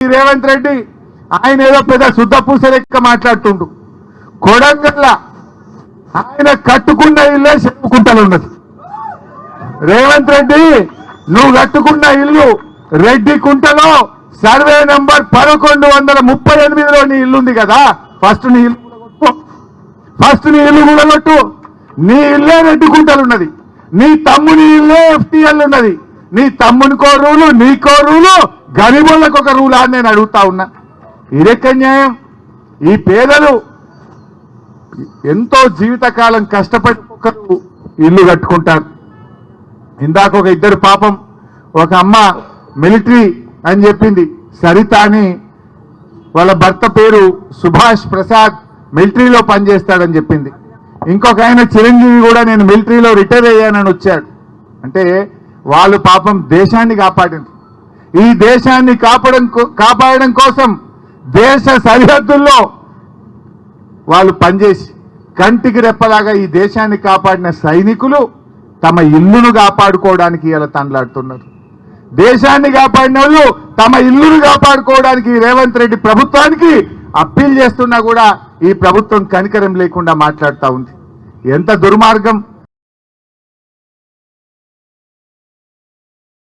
రేవంత్ రెడ్డి ఆయన ఏదో పెద్ద శుద్ధ పూస లెక్క మాట్లాడుతుండు. కొడంగల్ల ఆయన కట్టుకున్న ఇల్లే చెప్పుకుంటలు ఉన్నది. రేవంత్ రెడ్డి నువ్వు కట్టుకున్న ఇల్లు రెడ్డి కుంటలో సర్వే నంబర్ పదకొండు వందల ముప్పై ఎనిమిదిలో నీ ఇల్లుంది కదా. ఫస్ట్ నీ ఇల్లు ఫస్ట్ నీ ఇల్లు కూడగొట్టు నీ ఇల్లే రెడ్డి కుంటలు ఉన్నది నీ తమ్ముని ఇల్లే ఎఫ్టీఎల్ ఉన్నది. నీ తమ్మునికో రూలు నీకో రూలు గరిబులకు ఒక రూలా అని నేను అడుగుతా ఉన్నా. ఇదెక్క న్యాయం? ఈ పేదలు ఎంతో జీవితకాలం కష్టపడి ఒకరు ఇల్లు కట్టుకుంటారు. ఇందాక ఒక ఇద్దరు పాపం ఒక అమ్మ మిలిటరీ అని చెప్పింది. సరిత అని వాళ్ళ భర్త పేరు సుభాష్ ప్రసాద్ మిలిటరీలో పనిచేస్తాడని చెప్పింది. ఇంకొక ఆయన చిరంజీవి కూడా నేను మిలిటరీలో రిటైర్ అయ్యానని వచ్చాడు. అంటే వాళ్ళు పాపం దేశాన్ని కాపాడింది ఈ దేశాన్ని కాపాడడం కాపాడడం కోసం దేశ సరిహద్దుల్లో వాళ్ళు పనిచేసి కంటికి రెప్పలాగా ఈ దేశాన్ని కాపాడిన సైనికులు తమ ఇల్లును కాపాడుకోవడానికి ఇలా తండ్లాడుతున్నారు. దేశాన్ని కాపాడిన వాళ్ళు తమ ఇల్లును కాపాడుకోవడానికి రేవంత్ రెడ్డి ప్రభుత్వానికి అప్పీల్ చేస్తున్నా కూడా ఈ ప్రభుత్వం కనికరం లేకుండా మాట్లాడుతూ ఉంది. ఎంత దుర్మార్గం